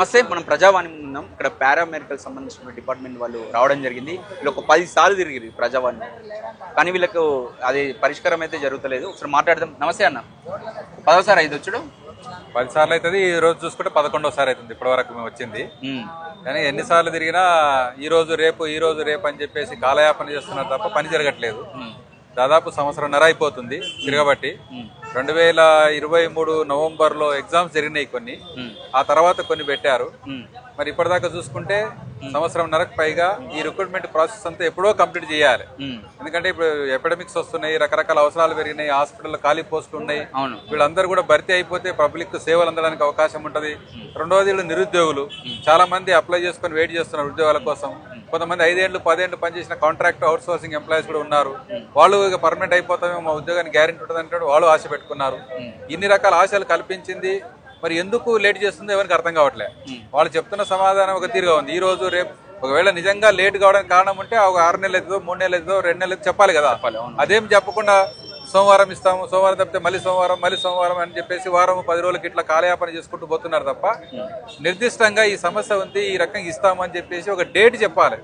నమస్తే మనం ప్రజావాణి ఉన్నాం. ఇక్కడ పారామెడికల్ సంబంధించిన డిపార్ట్మెంట్ వాళ్ళు రావడం జరిగింది. వీళ్ళు ఒక పది సార్లు తిరిగి ప్రజావాణి. కానీ వీళ్ళకు అది పరిష్కారం అయితే జరుగుతలేదు. ఒకసారి మాట్లాడదాం. నమస్తే అన్న. పదవసారి ఐదు వచ్చాడు? పది సార్లు అవుతుంది ఈ రోజు చూసుకుంటే పదకొండోసారి అవుతుంది ఇప్పటి వరకు మేము వచ్చింది. కానీ ఎన్నిసార్లు తిరిగినా ఈ రోజు రేపు ఈ రోజు రేపు అని చెప్పేసి కాలయాపన చేస్తున్నారు తప్ప పని జరగట్లేదు. దాదాపు సంవత్సరంన్నర అయిపోతుంది తిరగబట్టి. రెండు వేల ఇరవై మూడు నవంబర్లో ఎగ్జామ్స్ జరిగినాయి కొన్ని. ఆ తర్వాత కొన్ని పెట్టారు. మరి ఇప్పటిదాకా చూసుకుంటే సంవత్సరంన్నరకు పైగా ఈ రిక్రూట్మెంట్ ప్రాసెస్ అంతా ఎప్పుడో కంప్లీట్ చేయాలి. ఎందుకంటే ఇప్పుడు ఎపిడమిక్స్ వస్తున్నాయి రకరకాల అవసరాలు పెరిగినాయి హాస్పిటల్ ఖాళీ పోస్టులు ఉన్నాయి. వీళ్ళందరూ కూడా భర్తీ అయిపోతే పబ్లిక్ సేవలు అందడానికి అవకాశం ఉంటది. రెండవది వీళ్ళు నిరుద్యోగులు. చాలా మంది అప్లై చేసుకొని వెయిట్ చేస్తున్నారు ఉద్యోగాల కోసం. కొంతమంది ఐదేళ్ళు పదేళ్ళు పనిచేసిన కాంట్రాక్ట్ అవుట్ సోర్సింగ్ ఎంప్లాయీస్ కూడా ఉన్నారు. వాళ్ళు ఇక పర్మనెంట్ అయిపోతామేమో మా ఉద్యోగానికి గ్యారెంటీ ఉంటుంది అంటే వాళ్ళు ఆశ పెట్టుకున్నారు. ఇన్ని రకాల ఆశలు కల్పించింది. మరి ఎందుకు లేట్ చేస్తుందో ఎవరికి అర్థం కావట్లే. వాళ్ళు చెప్తున్న సమాధానం ఒక తీరుగా ఉంది. ఈ రోజు రేపు ఒకవేళ నిజంగా లేట్ కావడానికి కారణం ఉంటే ఒక ఆరు నెలలు అవుతుందో మూడు నెలలు అవుతుందో రెండు నెలలు చెప్పాలి కదా. అదేం చెప్పకుండా సోమవారం ఇస్తాము సోమవారం తప్పితే మళ్ళీ సోమవారం మళ్ళీ సోమవారం అని చెప్పేసి వారం పది రోజులకి ఇట్లా కాలయాపన చేసుకుంటూ పోతున్నారు తప్ప నిర్దిష్టంగా ఈ సమస్య ఉంది ఈ రకంగా ఇస్తామని చెప్పేసి ఒక డేట్ చెప్పాలి.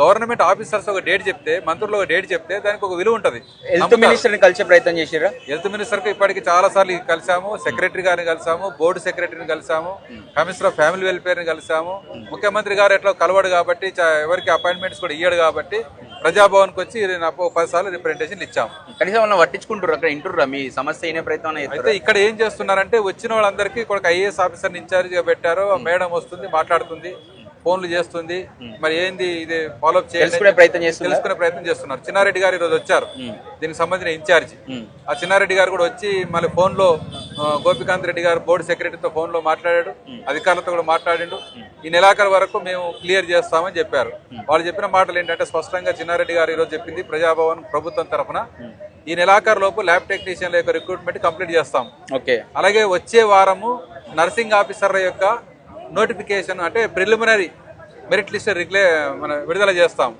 గవర్నమెంట్ ఆఫీసర్స్ ఒక డేట్ చెప్తే మంత్రులు ఒక డేట్ చెప్తే దానికి ఒక విలువ ఉంటది. హెల్త్ మినిస్టర్ని కలిసే ప్రయత్నం చేసిరా హెల్త్ మినిస్టర్కి ఇప్పటికి చాలా సార్లు కలిసాము సెక్రటరీ గారిని కలిసాము బోర్డు సెక్రటరీని కలిసాము కమిషనర్ ఆఫ్ ఫ్యామిలీ వెల్ఫేర్ని కలిసాము. ముఖ్యమంత్రి గారు ఎట్లా కలవడు కాబట్టి ఎవరికి అపాయింట్మెంట్స్ కూడా ఇయ్యడు కాబట్టి ప్రజాభవన్కి వచ్చి పది సార్లు రిప్రజెంటేషన్ ఇచ్చాము. కనీసం వాళ్ళని పట్టించుకుంటారు అక్కడ ఇంటుర్రా మీ సమస్య అయిన ప్రయత్నం అయితే ఇక్కడ ఏం చేస్తున్నారంటే వచ్చిన వాళ్ళందరికీ ఒక ఐఏఎస్ ఆఫీసర్ ఇన్ఛార్జ్గా పెట్టారు. మేడం వస్తుంది మాట్లాడుతుంది. ఫోన్లు చేస్తుంది. మరి ఏంది ఇది ఫాలోఅప్ చేయాలి ప్రయత్నం తెలుసుకునే ప్రయత్నం చేస్తున్నారు. చిన్నారెడ్డి గారు ఈరోజు వచ్చారు. దీనికి సంబంధించిన ఇన్ఛార్జ్. ఆ చిన్నారెడ్డి గారు కూడా వచ్చి మళ్ళీ ఫోన్లో గోపికాంత్ రెడ్డి గారు బోర్డు సెక్రటరీతో ఫోన్లో మాట్లాడాడు అధికారులతో కూడా మాట్లాడిండు. ఈ నెలాఖరు వరకు మేము క్లియర్ చేస్తామని చెప్పారు. వాళ్ళు చెప్పిన మాటలు ఏంటంటే స్పష్టంగా చిన్నారెడ్డి గారు ఈరోజు చెప్పింది ప్రజాభవన్ ప్రభుత్వం తరఫున. ఈ నెలాఖరు లోపు ల్యాబ్ టెక్నీషియన్ల యొక్క రిక్రూట్మెంట్ కంప్లీట్ చేస్తాం. ఓకే. అలాగే వచ్చే వారము నర్సింగ్ ఆఫీసర్ల యొక్క నోటిఫికేషన్ అంటే ప్రిలిమినరీ మెరిట్ లిస్ట్ రిక్లే మన విడుదల చేస్తాం.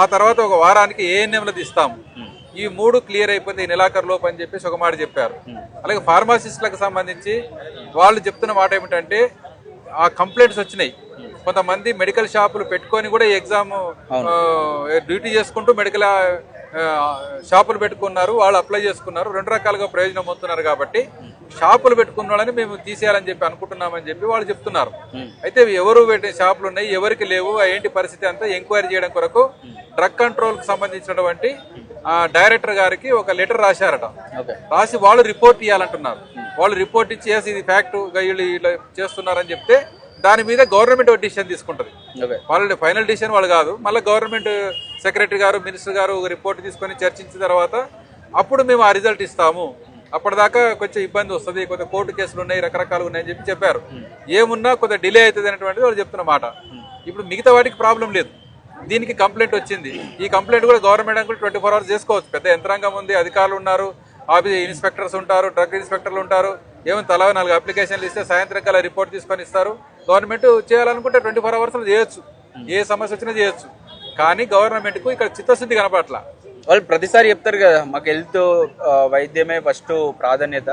ఆ తర్వాత ఒక వారానికి ఏఎన్ఎంలు ఇస్తాం. ఈ మూడు క్లియర్ అయిపోతే ఈ నెలాఖరు లోపు అని చెప్పేసి ఒక మాట చెప్పారు. అలాగే ఫార్మాసిస్టులకు సంబంధించి వాళ్ళు చెప్తున్న మాట ఏమిటంటే ఆ కంప్లైంట్స్ వచ్చినాయి. కొంతమంది మెడికల్ షాపులు పెట్టుకొని కూడా ఈ ఎగ్జామ్ డ్యూటీ చేసుకుంటూ మెడికల్ షాపులు పెట్టుకున్నారు వాళ్ళు అప్లై చేసుకున్నారు రెండు రకాలుగా ప్రయోజనం పొందుతున్నారు కాబట్టి షాపులు పెట్టుకున్న వాళ్ళని మేము తీసేయాలని చెప్పి అనుకుంటున్నామని చెప్పి వాళ్ళు చెప్తున్నారు. అయితే ఎవరు పెట్టిన షాపులు ఉన్నాయి ఎవరికి లేవు ఏంటి పరిస్థితి అంతా ఎంక్వైరీ చేయడం కొరకు డ్రగ్ కంట్రోల్కి సంబంధించినటువంటి డైరెక్టర్ గారికి ఒక లెటర్ రాశారట. రాసి వాళ్ళు రిపోర్ట్ ఇవ్వాలంటున్నారు వాళ్ళు రిపోర్ట్ ఇచ్చి "Yes, ఇది ఫ్యాక్ట్ వీళ్ళు ఇలా చేస్తున్నారని చెప్తే దాని మీద గవర్నమెంట్ డిసిషన్ తీసుకుంటది. వాళ్ళ ఫైనల్ డిసిషన్ వాళ్ళు కాదు. మళ్ళీ గవర్నమెంట్ సెక్రటరీ గారు మినిస్టర్ గారు ఒక రిపోర్ట్ తీసుకొని చర్చించిన తర్వాత అప్పుడు మేము ఆ రిజల్ట్ ఇస్తాము. అప్పటిదాకా కొంచెం ఇబ్బంది వస్తుంది. కొంత కోర్టు కేసులు ఉన్నాయి రకరకాలు ఉన్నాయని చెప్పి చెప్పారు. ఏమున్నా కొంత డిలే అవుతుంది అనేటువంటిది వాళ్ళు చెప్తున్న మాట. ఇప్పుడు మిగతా వాటికి ప్రాబ్లం లేదు. దీనికి కంప్లైంట్ వచ్చింది. ఈ కంప్లైంట్ కూడా గవర్నమెంట్ కూడా ట్వంటీ ఫోర్ అవర్స్ చేసుకోవచ్చు. పెద్ద యంత్రాంగం ఉంది అధికారులు ఉన్నారు ఆఫీస్ ఇన్స్పెక్టర్స్ ఉంటారు డ్రగ్ ఇన్స్పెక్టర్లు ఉంటారు. ఏమైనా తలా నాలుగు అప్లికేషన్లు ఇస్తే సాయంత్రం కల్లా రిపోర్ట్ తీసుకొని ఇస్తారు. గవర్నమెంట్ చేయాలనుకుంటే ట్వంటీ ఫోర్ అవర్స్ చేయొచ్చు. ఏ సమస్య వచ్చినా చేయొచ్చు. కానీ గవర్నమెంట్కు ఇక్కడ చిత్తశుద్ధి కనపట్ల వాళ్ళు ప్రతిసారి చెప్తారు కదా మాకు హెల్త్ వైద్యమే ఫస్ట్ ప్రాధాన్యత.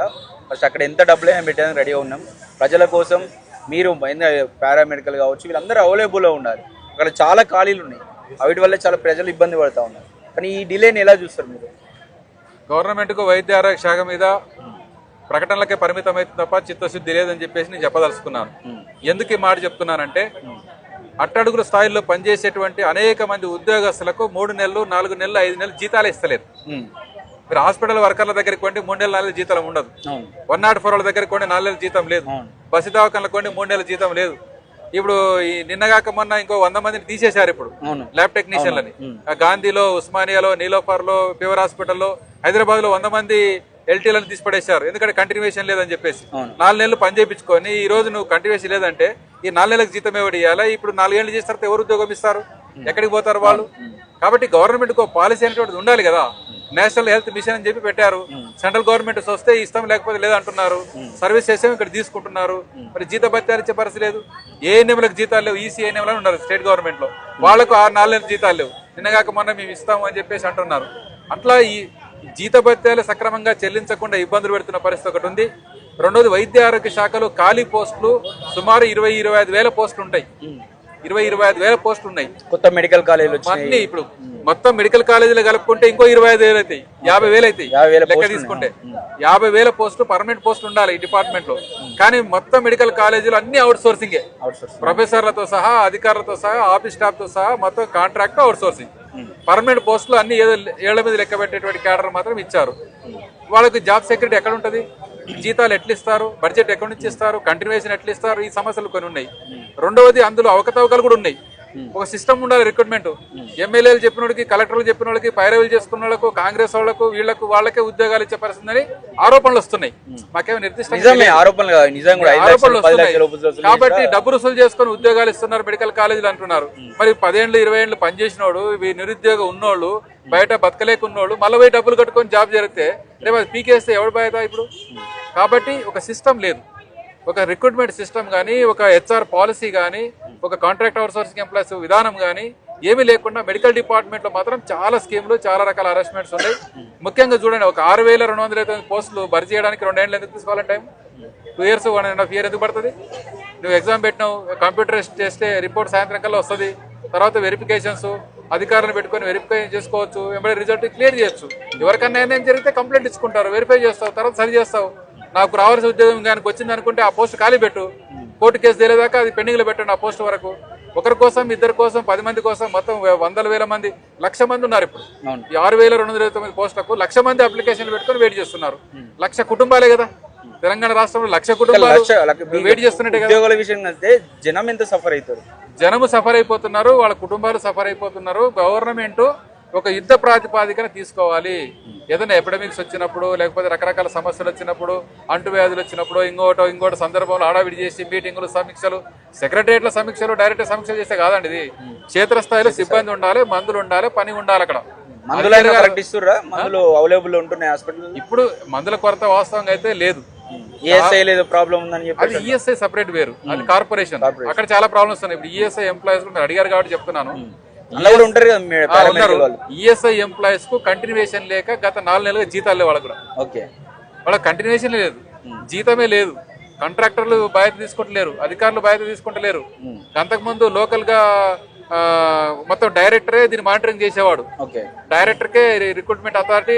ఫస్ట్ అక్కడ ఎంత డబ్బులైనా పెట్టడానికి రెడీగా ఉన్నాం. ప్రజల కోసం మీరు పారామెడికల్ కావచ్చు వీళ్ళందరూ అవైలబుల్లో ఉండాలి. అక్కడ చాలా ఖాళీలు ఉన్నాయి. వీటి వల్ల చాలా ప్రజలు ఇబ్బంది పడుతూ ఉన్నారు. కానీ ఈ డిలేని ఎలా చూస్తారు మీరు? గవర్నమెంట్కు వైద్య ఆరోగ్య శాఖ మీద ప్రకటనలకే పరిమితం అయితే తప్ప చిత్తశుద్ధి లేదని చెప్పేసి నేను చెప్పదలుచుకున్నాను. ఎందుకు ఈ మాట చెప్తున్నానంటే అట్టడుగుల స్థాయిలో పనిచేసేటువంటి అనేక మంది ఉద్యోగస్తులకు మూడు నెలలు నాలుగు నెలలు ఐదు నెలలు జీతాలు ఇస్తలేదు. మీరు హాస్పిటల్ వర్కర్ల దగ్గరికి కొంటే మూడు నెలల నాలుగు జీతం ఉండదు. వన్ నాట్ ఫోర్ వాళ్ళ దగ్గరికి కొంటే నాలుగు నెలల జీతం లేదు. బస్సు దవాఖానలకు కొంటే మూడు నెలల జీతం లేదు. ఇప్పుడు ఈ నిన్నగాక మొన్న ఇంకో వంద మందిని తీసేశారు ఇప్పుడు. ల్యాబ్ టెక్నీషియన్లని. గాంధీలో ఉస్మానియాలో నీలోఫర్లో ఫీవర్ హాస్పిటల్లో హైదరాబాద్లో వంద మంది ఎల్టీలను తీసి పడేశారు ఎందుకంటే కంటిన్యూషన్ లేదని చెప్పేసి. నాలుగు నెలలు పని చేయించుకొని ఈ రోజు నువ్వు కంటిన్యూషన్ లేదంటే ఈ నాలుగు నెలలకు జీతం ఎవరు ఇవ్వాలా ఇప్పుడు నాలుగేళ్ళు చేసిన తర్వాత ఎవరు ఉద్యోగం ఇస్తారు? ఎక్కడికి పోతారు వాళ్ళు? కాబట్టి గవర్నమెంట్కు పాలసీ అనేటువంటిది ఉండాలి కదా. నేషనల్ హెల్త్ మిషన్ అని చెప్పి పెట్టారు. సెంట్రల్ గవర్నమెంట్ వస్తే ఇస్తాం లేకపోతే లేదంటున్నారు. సర్వీస్ చేసాం ఇక్కడ తీసుకుంటున్నారు. మరి జీత భత్యాలు ఇచ్చే పరిస్థితి లేదు. ఏ ఎన్ఎంలకు జీతాలు లేవు? ఈసీ ఎన్ఎంలు ఉన్నారు స్టేట్ గవర్నమెంట్లో. వాళ్ళకు ఆరు నాలుగు నెలల జీతాలు లేవు. నిన్నగాక మొన్న మేము ఇస్తాము అని చెప్పేసి అంటున్నారు. అట్లా ఈ జీతభత్యాలు సక్రమంగా చెల్లించకుండా ఇబ్బందులు పెడుతున్న పరిస్థితి ఒకటి ఉంది. రెండోది వైద్య ఆరోగ్య శాఖలో ఖాళీ పోస్టులు సుమారు ఇరవై ఇరవై ఐదు వేల పోస్టులు ఉంటాయి. ఇరవై ఇరవై ఐదు వేల పోస్టులు ఉన్నాయి. కొత్త మెడికల్ కాలేజీలు అన్ని ఇప్పుడు మొత్తం మెడికల్ కాలేజీలు కలుపుకుంటే ఇంకో ఇరవై ఐదు వేలు అవుతాయి. యాభై వేలు అవుతాయి. లెక్క పోస్టులు తీసుకుంటే. యాభై వేల పోస్టులు పర్మనెంట్ పోస్టులు ఉండాలి ఈ డిపార్ట్మెంట్లో కానీ మొత్తం మెడికల్ కాలేజీలు అన్ని అవుట్ సోర్సింగే ప్రొఫెసర్లతో సహా అధికారులతో సహా ఆఫీస్ స్టాఫ్తో సహా మొత్తం కాంట్రాక్ట్ అవుట్ సోర్సింగ్ పర్మనెంట్ పోస్టులు అన్ని ఏదో ఏళ్ళ మీద లెక్క పెట్టేటువంటి క్యాడర్ మాత్రం ఇచ్చారు. వాళ్ళకి జాబ్ సెక్యూరిటీ ఎక్కడ ఉంటుంది జీతాలు ఎట్లా ఇస్తారు బడ్జెట్ ఎక్కడి నుంచి ఇస్తారు? కంటిన్యూషన్ ఎట్లా ఇస్తారు ఈ సమస్యలు కొన్ని ఉన్నాయి. రెండవది అందులో అవకతవకలు కూడా ఉన్నాయి. ఒక సిస్టమ్ ఉండాలి రిక్రూట్మెంట్. ఎమ్మెల్యేలు చెప్పిన వాళ్ళకి కలెక్టర్లు చెప్పిన వాళ్ళకి పైరవీలు చేసుకున్న వాళ్ళకు కాంగ్రెస్ వాళ్ళకు వీళ్ళకు వాళ్ళకే ఉద్యోగాలు ఇచ్చే పరిస్థితి ఆరోపణలు వస్తున్నాయి. మాకేమో ఆరోపణలు లక్షల రూపాయలు వసూలు కాబట్టి డబ్బు రుసులు చేసుకొని ఉద్యోగాలు ఇస్తున్నారు మెడికల్ కాలేజీలు అంటున్నారు. మరి పదేళ్ళు ఇరవై ఏళ్ళు పనిచేసినోడు ఇవి నిరుద్యోగం ఉన్నోళ్ళు బయట బతకలేకున్నోళ్ళు మళ్ళీ పోయి డబ్బులు కట్టుకొని జాబ్ జరిగితే రేపు అది పీకేస్తే ఎవడు బాధ్యత ఇప్పుడు? కాబట్టి ఒక సిస్టమ్ లేదు. ఒక రిక్రూట్మెంట్ సిస్టమ్ కానీ ఒక హెచ్ఆర్ పాలసీ కానీ ఒక కాంట్రాక్ట్ అవుట్సోర్సింగ్ ఎంప్లాయీస్ విధానం కానీ ఏమీ లేకుండా మెడికల్ డిపార్ట్మెంట్లో మాత్రం చాలా స్కీమ్లు చాలా రకాల అరెస్ట్మెంట్స్ ఉన్నాయి. ముఖ్యంగా చూడండి ఒక ఆరు వేల రెండు వందల పోస్టులు భర్తీ చేయడానికి రెండేళ్ళు ఎందుకు తీసుకోవాలని time two years one and half year ఎందుకు పడుతుంది? నువ్వు ఎగ్జామ్ పెట్టినావు కంప్యూటర్ చేస్తే రిపోర్ట్ సాయంత్రం కల్లా వస్తుంది. తర్వాత వెరిఫికేషన్స్ అధికారులను పెట్టుకొని వెరిఫై చేసుకోవచ్చు వెంబడి రిజల్ట్ క్లియర్ చేయొచ్చు. ఎవరికన్నా ఏదైనా జరిగితే కంప్లైంట్ ఇచ్చుకుంటారు వెరిఫై చేస్తావు తర్వాత సరి చేస్తావు. నాకు రావాల్సిన ఉద్యోగం కానీ వచ్చింది అనుకుంటే ఆ పోస్ట్ ఖాళీ పెట్టు. కోర్టు కేసు తెలియదాకా అది పెండింగ్లో పెట్టండి ఆ పోస్ట్ వరకు. ఒకరి కోసం ఇద్దరి కోసం పది మంది కోసం మొత్తం వందల వేల మంది లక్ష మంది ఉన్నారు ఇప్పుడు. ఈ ఆరు వేల రెండు వందల తొమ్మిది పోస్టులకు లక్ష మంది అప్లికేషన్లు పెట్టుకొని వెయిట్ చేస్తున్నారు. లక్ష కుటుంబాలే కదా. తెలంగాణ రాష్ట్రంలో లక్ష కుటుంబాలు వెయిట్ చేస్తున్నట్టే ఉద్యోగాల విషయం జనం ఎంత సఫర్ అవుతారు? జనము సఫర్ అయిపోతున్నారు వాళ్ళ కుటుంబాలు సఫర్ అయిపోతున్నారు. గవర్నమెంట్ ఒక యుద్ధ ప్రాతిపాదికన తీసుకోవాలి. ఏదైనా ఎపిడమిక్స్ వచ్చినప్పుడు లేకపోతే రకరకాల సమస్యలు వచ్చినప్పుడు అంటువ్యాధులు వచ్చినప్పుడు ఇంకోటో ఇంకోటి సందర్భంలో హడావిడి చేసి మీటింగులు సమీక్షలు సెక్రటరియట్ల సమీక్షలు డైరెక్ట్ సమీక్షలు చేస్తే కాదండి ఇది. క్షేత్రస్థాయిలో సిబ్బంది ఉండాలి మందులు ఉండాలి పని ఉండాలి అక్కడ. మందులు అవైలబుల్ ఉంటున్నాయి హాస్పిటల్ ఇప్పుడు మందుల కొరత వాస్తవంగా అయితే లేదు. ఏఎస్ఐ లేదు ప్రాబ్లం ఉందని చెప్పి అది ఈఎస్ఐ సపరేట్ వేరు. అది కార్పొరేషన్ అక్కడ చాలా ప్రాబ్లమ్స్ ఉన్నాయి. ఇప్పుడు ఈఎస్ఐ ఎంప్లాయీస్ మీరు అడిగారు కాబట్టి చెప్తున్నాను. కూడా ఉంటారు కదా వాళ్ళు. ఈఎస్ఐ ఎంప్లాయీస్కు కంటిన్యూషన్ లేక గత నాలుగు నెలలుగా జీతాలు లేవు వాళ్ళకు కూడా. ఓకే. వాళ్ళకి కంటిన్యూషన్ లేదు. జీతమే లేదు. కాంట్రాక్టర్లు బాధ్యత తీసుకుంటలేరు. అధికారులు బాధ్యత తీసుకుంటలేరు. అంతకుముందు లోకల్గా మొత్తం డైరెక్టరే దీన్ని మానిటరింగ్ చేసేవాడు. డైరెక్టర్కే రిక్రూట్మెంట్ అథారిటీ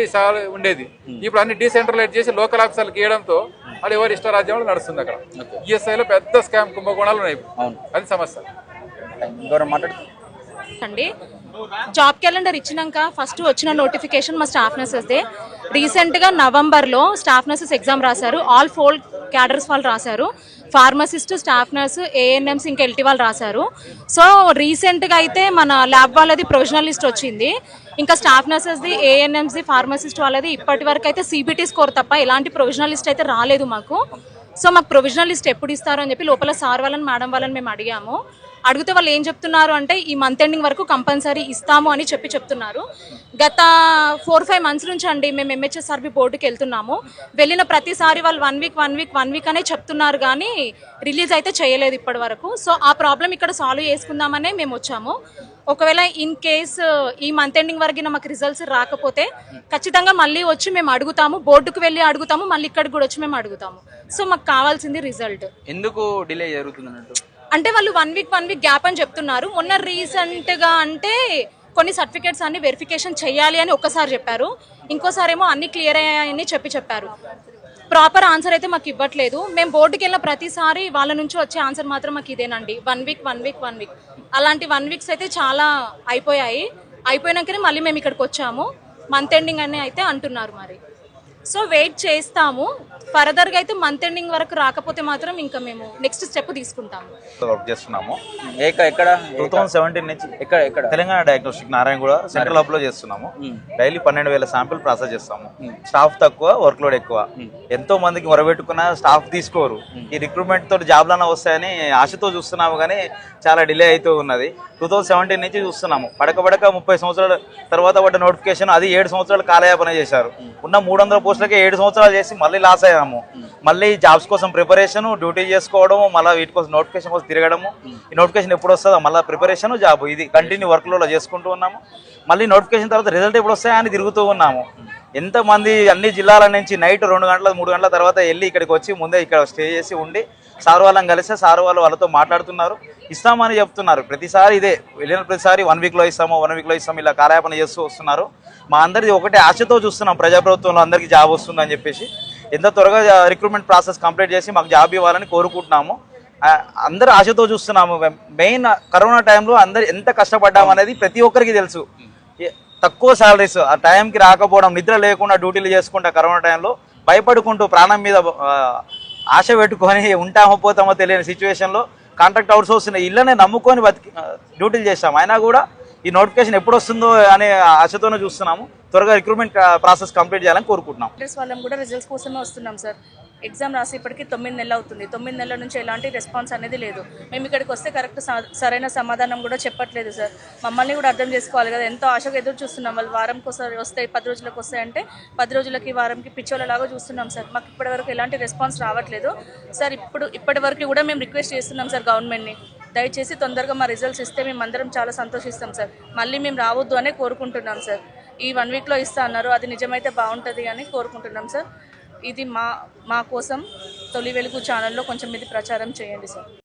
ఉండేది. ఇప్పుడు అన్ని డీసెంట్రలైజ్ చేసి లోకల్ ఆఫీసర్లకు ఇవ్వడంతో అది ఎవరి ఇష్ట నడుస్తుంది అక్కడ. ఈఎస్ఐ లో పెద్ద స్కామ్ కుంభకోణాలు ఉన్నాయి. అది సమస్య. అండి జాబ్ క్యాలెండర్ ఇచ్చినాక ఫస్ట్ వచ్చిన నోటిఫికేషన్ మా స్టాఫ్ నర్సెస్దే రీసెంట్గా నవంబర్లో స్టాఫ్ నర్సెస్ ఎగ్జామ్ రాశారు. ఆల్ ఫోర్ క్యాడర్స్ వాళ్ళు రాశారు. ఫార్మసిస్ట్ స్టాఫ్ నర్స్ ఏఎన్ఎంస్ ఇంకా ఎల్టీ వాళ్ళు రాశారు. సో రీసెంట్గా అయితే మన ల్యాబ్ వాళ్ళది ప్రొవిజనల్ లిస్ట్ వచ్చింది. ఇంకా స్టాఫ్ నర్సెస్ది ఏఎన్ఎంస్ది ఫార్మసిస్ట్ వాళ్ళది ఇప్పటి వరకు అయితే సిబిటీ స్కోర్ తప్ప ఎలాంటి ప్రొవిజనల్ లిస్ట్ అయితే రాలేదు మాకు. సో మాకు ప్రొవిజనల్ లిస్ట్ ఎప్పుడు ఇస్తారు అని చెప్పి లోపల సార్ వాళ్ళని మేడం వాళ్ళని మేము అడిగాము. అడిగితే వాళ్ళు ఏం చెప్తున్నారు అంటే ఈ మంత్ ఎండింగ్ వరకు కంపల్సరీ ఇస్తాము అని చెప్పి చెప్తున్నారు. గత ఫోర్ ఫైవ్ మంత్స్ నుంచి అండి మేము ఎంహెచ్ఎస్ఆర్బి బోర్డుకి వెళ్తున్నాము. వెళ్ళిన ప్రతిసారి వాళ్ళు one week one week one week అనే చెప్తున్నారు కానీ రిలీజ్ అయితే చేయలేదు ఇప్పటి వరకు. సో ఆ ప్రాబ్లం ఇక్కడ సాల్వ్ చేసుకుందామనే మేము వచ్చాము. ఒకవేళ ఇన్ కేస్ ఈ మంత్ ఎండింగ్ వరకు మాకు రిజల్ట్స్ రాకపోతే ఖచ్చితంగా మళ్ళీ వచ్చి మేము అడుగుతాము. బోర్డుకు వెళ్ళి అడుగుతాము. మళ్ళీ ఇక్కడికి కూడా వచ్చి మేము అడుగుతాము. సో మాకు కావాల్సింది రిజల్ట్ ఎందుకు డిలే జరుగుతుంది అన్నట్టు అంటే వాళ్ళు one week one week gap అని చెప్తున్నారు. మొన్న రీసెంట్గా అంటే కొన్ని సర్టిఫికేట్స్ అన్ని వెరిఫికేషన్ చేయాలి అని ఒక్కసారి చెప్పారు. ఇంకోసారి ఏమో అన్ని క్లియర్ అయ్యాయని చెప్పి చెప్పారు. ప్రాపర్ ఆన్సర్ అయితే మాకు ఇవ్వట్లేదు. మేము బోర్డుకి వెళ్ళిన ప్రతిసారి వాళ్ళ నుంచి వచ్చే ఆన్సర్ మాత్రం మాకు ఇదేనండి. One week one week one week అలాంటి వన్ వీక్స్ అయితే చాలా అయిపోయాయి. అయిపోయినాకనే మళ్ళీ మేము ఇక్కడికి వచ్చాము. మంత్ ఎండింగ్ అని అయితే అంటున్నారు మరి. సో వెయిట్ చేస్తాము. ఫర్దర్గా అయితే మంత్ ఎండింగ్ వరకు రాకపోతే మాత్రం ఇంకా మేము నెక్స్ట్ స్టెప్ తీసుకుంటాము. వర్క్ చేస్తున్నాము. ఏక ఎక్కడ? టూ థౌసండ్ సెవెంటీన్ నుంచి ఎక్కడ? ఎక్కడ? తెలంగాణ డయాగ్నోస్టిక్ నారాయణగూడ సెంట్రల్ హబ్లో చేస్తున్నాము. డైలీ పన్నెండు వేల శాంపిల్ ప్రాసెస్ చేస్తాము. స్టాఫ్ తక్కువ వర్క్ లోడ్ ఎక్కువ ఎంతో మందికి మొరబెట్టుకున్న స్టాఫ్ తీసుకోరు. ఈ రిక్రూట్మెంట్ తోటి జాబ్లన్నా వస్తాయని ఆశతో చూస్తున్నాము కానీ చాలా డిలే అవుతూ ఉన్నది. టూ థౌసండ్ సెవెంటీన్ నుంచి చూస్తున్నాము. పడక పడక ముప్పై సంవత్సరాల తర్వాత పడ్డ నోటిఫికేషన్ అది ఏడు సంవత్సరాలు కాలయాపన చేశారు. ఉన్న మూడు వందల పోస్టులకే ఏడు సంవత్సరాలు చేసి మళ్ళీ లాస్ అయ్యాము. మళ్ళీ జాబ్స్ కోసం ప్రిపరేషన్ డ్యూటీ చేసుకోవడము మళ్ళీ వీటి కోసం నోటిఫికేషన్ కోసం తిరగడము. ఈ నోటిఫికేషన్ ఎప్పుడు వస్తుందో మళ్ళీ ప్రిపరేషన్ జాబ్ ఇది కంటిన్యూ వర్క్లో చేసుకుంటూ ఉన్నాము. మళ్ళీ నోటిఫికేషన్ తర్వాత రిజల్ట్ ఎప్పుడు వస్తాయా అని తిరుగుతూ ఉన్నాము. ఎంతమంది అన్ని జిల్లాల నుంచి నైట్ రెండు గంటల మూడు గంటల తర్వాత వెళ్ళి ఇక్కడికి వచ్చి ముందే ఇక్కడ స్టే చేసి ఉండి సార్ వాళ్ళని కలిస్తే సార్ వాళ్ళు వాళ్ళతో మాట్లాడుతున్నారు. ఇస్తామని చెప్తున్నారు. ప్రతిసారి ఇదే. వెళ్ళిన ప్రతిసారి వన్ వీక్లో ఇస్తాము వన్ వీక్లో ఇస్తాము ఇలా కార్యాపణ చేస్తూ వస్తున్నారు. మా అందరిది ఒకటే ఆశతో చూస్తున్నాం. ప్రజాప్రభుత్వంలో అందరికీ జాబ్ వస్తుందని చెప్పేసి. ఎంత త్వరగా రిక్రూట్మెంట్ ప్రాసెస్ కంప్లీట్ చేసి మాకు జాబ్ ఇవ్వాలని కోరుకుంటున్నాము. అందరూ ఆశతో చూస్తున్నాము. మెయిన్ కరోనా టైంలో అందరు ఎంత కష్టపడ్డాము అనేది ప్రతి ఒక్కరికి తెలుసు. తక్కువ సాలరీస్ ఆ టైంకి రాకపోవడం నిద్ర లేకుండా డ్యూటీలు చేసుకుంటా కరోనా టైంలో భయపడుకుంటూ ప్రాణం మీద ఆశ పెట్టుకొని ఉంటామో పోతామో తెలియని సిచ్యువేషన్లో కాంట్రాక్ట్ అవుట్ సోర్స్ ఇళ్ళనే నమ్ముకొని బతికి డ్యూటీలు చేస్తాం. అయినా కూడా ఈ నోటిఫికేషన్ ఎప్పుడు వస్తుందో అనే ఆశతోనే చూస్తున్నాము. త్వరగా రిక్రూట్మెంట్ ప్రాసెస్ కంప్లీట్ చేయాలని కోరుకుంటున్నాం. ప్లస్ వాళ్ళం కూడా రిజల్ట్స్ కోసమే వస్తున్నాం సార్ ఎగ్జామ్ రాసి ఇప్పటికి తొమ్మిది నెలలు అవుతుంది. తొమ్మిది నెలల నుంచి ఎలాంటి రెస్పాన్స్ అనేది లేదు. మేము ఇక్కడికి వస్తే కరెక్ట్ సరైన సమాధానం కూడా చెప్పట్లేదు సార్. మమ్మల్ని కూడా అర్థం చేసుకోవాలి కదా. ఎంతో ఆశగా ఎదురు చూస్తున్నాం. వాళ్ళు వారంకి ఒకసారి వస్తాయి పది రోజులకు వస్తాయి అంటే పది రోజులకి వారంకి పిచ్చోళ్ళలాగా చూస్తున్నాం సార్. మాకు ఇప్పటి వరకు ఎలాంటి రెస్పాన్స్ రావట్లేదు. సార్ ఇప్పుడు ఇప్పటివరకు కూడా మేము రిక్వెస్ట్ చేస్తున్నాం సార్ గవర్నమెంట్ని. దయచేసి తొందరగా మా రిజల్ట్స్ ఇస్తే మేము అందరం చాలా సంతోషిస్తాం సార్. మళ్ళీ మేము రావద్దు అనే కోరుకుంటున్నాం సార్. ఈ వన్ వీక్లో ఇస్తా అన్నారు. అది నిజమైతే బాగుంటుంది అని కోరుకుంటున్నాం సార్. ఇది మా మా కోసం తొలి వెలుగు ఛానల్లో కొంచెం ఇది ప్రచారం చేయండి సార్.